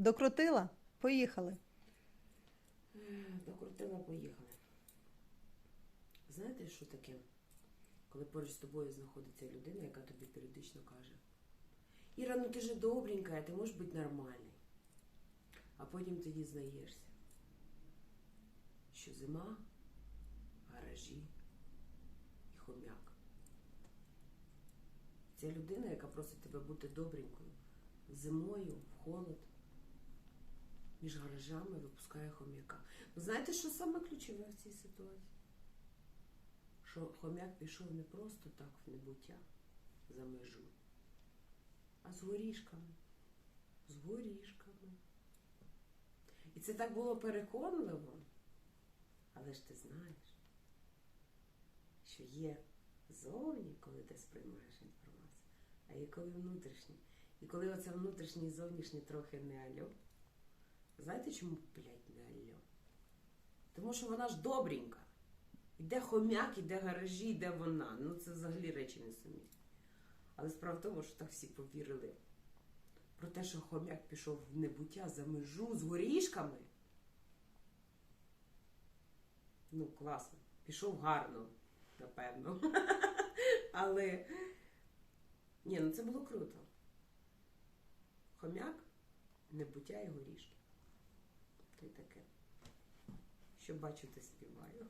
Докрутила? Поїхали. Докрутила, поїхали. Знаєте, що таке? Коли поруч з тобою знаходиться людина, яка тобі періодично каже: Іра, ну ти же добренька, ти можеш бути нормальний. А потім ти дізнаєшся, що зима, гаражі і хом'як. Ця людина, яка просить тебе бути добренькою, зимою в холод, між гаражами випускає хом'яка. Ви знаєте, що саме ключове в цій ситуації? Що хом'як пішов не просто так в небуття за межу, а з горішками. З горішками. І це так було переконливо. Але ж ти знаєш, що є зовні, коли ти сприймаєш інформацію, а є коли внутрішнє. І коли оце внутрішнє і зовнішнє трохи не альо. Знаєте, чому, блядь, не альо? Тому що вона ж добренька. Іде хомяк, іде гаражі, іде вона. Ну це взагалі речі не сумісні. Але справа в тому, що так всі повірили. Про те, що хомяк пішов в небуття за межу з горішками. Ну, класно. Пішов гарно, напевно. Але. Ні, ну це було круто. Хомяк, небуття і горішки. Що бачу, ти співаю.